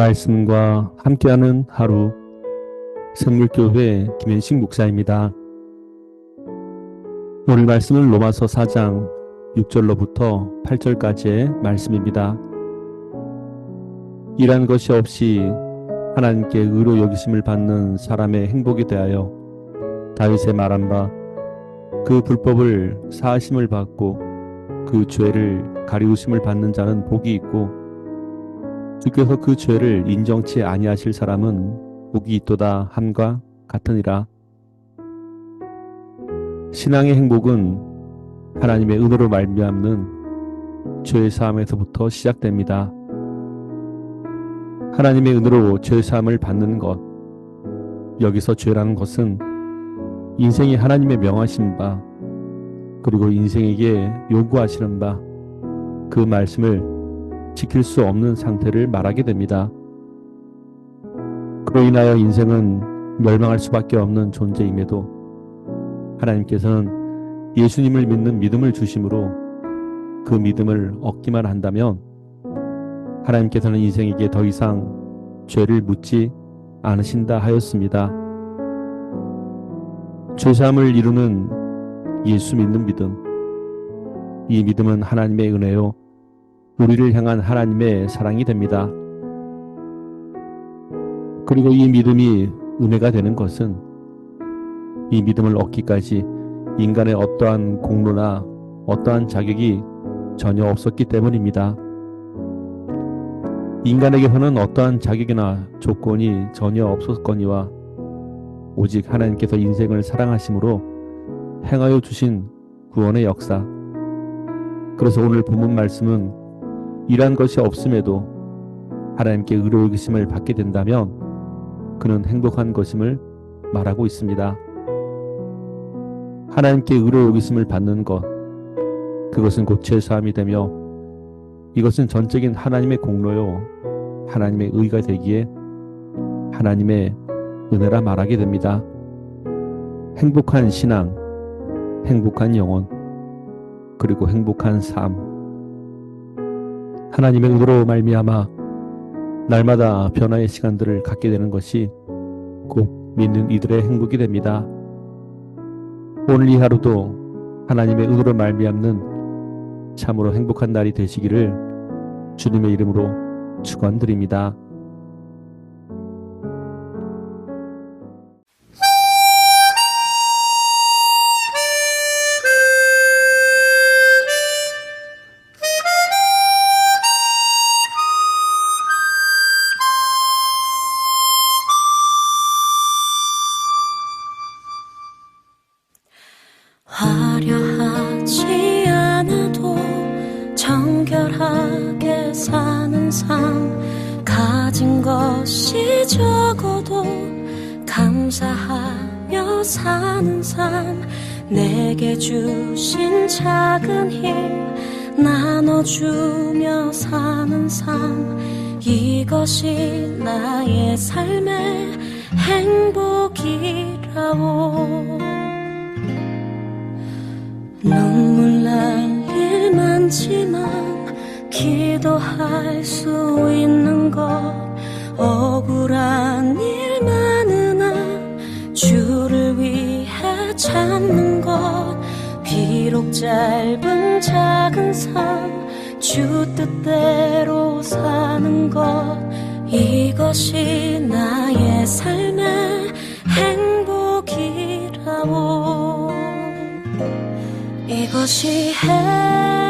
말씀과 함께하는 하루 생물교회 김현식 목사입니다. 오늘 말씀은 로마서 4장 6절로부터 8절까지의 말씀입니다. 이란 것이 없이 하나님께 의로 여기심을 받는 사람의 행복에 대하여 다윗의 말한 바 그 불법을 사하심을 받고 그 죄를 가리우심을 받는 자는 복이 있고 주께서 그 죄를 인정치 아니하실 사람은 복이 있도다 함과 같으니라. 신앙의 행복은 하나님의 은혜로 말미암는 죄 사함에서부터 시작됩니다. 하나님의 은혜로 죄 사함을 받는 것. 여기서 죄라는 것은 인생이 하나님의 명하신 바 그리고 인생에게 요구하시는 바 그 말씀을 지킬 수 없는 상태를 말하게 됩니다. 그로 인하여 인생은 멸망할 수밖에 없는 존재임에도 하나님께서는 예수님을 믿는 믿음을 주심으로 그 믿음을 얻기만 한다면 하나님께서는 인생에게 더 이상 죄를 묻지 않으신다 하였습니다. 죄사함을 이루는 예수 믿는 믿음. 이 믿음은 하나님의 은혜요. 우리를 향한 하나님의 사랑이 됩니다. 그리고 이 믿음이 은혜가 되는 것은 이 믿음을 얻기까지 인간의 어떠한 공로나 어떠한 자격이 전혀 없었기 때문입니다. 인간에게서는 어떠한 자격이나 조건이 전혀 없었거니와 오직 하나님께서 인생을 사랑하심으로 행하여 주신 구원의 역사. 그래서 오늘 본문 말씀은 이러한 것이 없음에도 하나님께 의로 여기심을 받게 된다면 그는 행복한 것임을 말하고 있습니다. 하나님께 의로 여기심을 받는 것, 그것은 곧 죄사함이 되며 이것은 전적인 하나님의 공로요, 하나님의 의가 되기에 하나님의 은혜라 말하게 됩니다. 행복한 신앙, 행복한 영혼, 그리고 행복한 삶. 하나님의 은혜로 말미암아 날마다 변화의 시간들을 갖게 되는 것이 곧 믿는 이들의 행복이 됩니다. 오늘 이 하루도 하나님의 은혜로 말미암는 참으로 행복한 날이 되시기를 주님의 이름으로 축원드립니다. 가진 것이 적어도 감사하며 사는 삶. 내게 주신 작은 힘 나눠주며 사는 삶. 이것이 나의 삶의 행복이라오. 눈물 날 일 많지만 기도할 수 있는 것 억울한 일 많으나 주를 위해 참는 것. 비록 짧은 작은 삶 주 뜻대로 사는 것. 이것이 나의 삶의 행복이라고. 이것이 행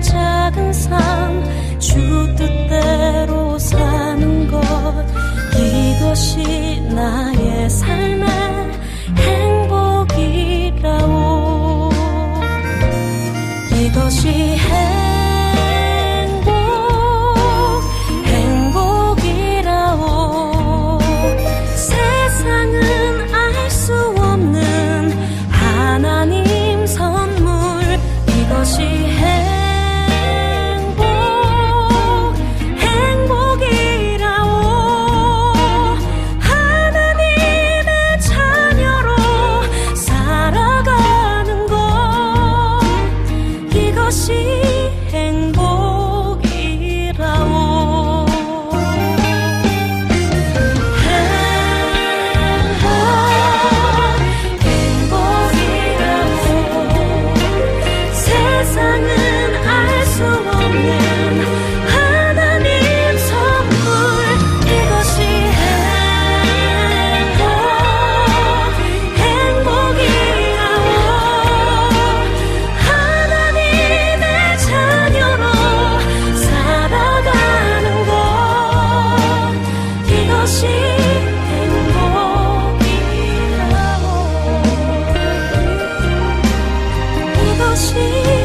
작은 삶 주 뜻대로 사는 것. 이것이 나의 삶 情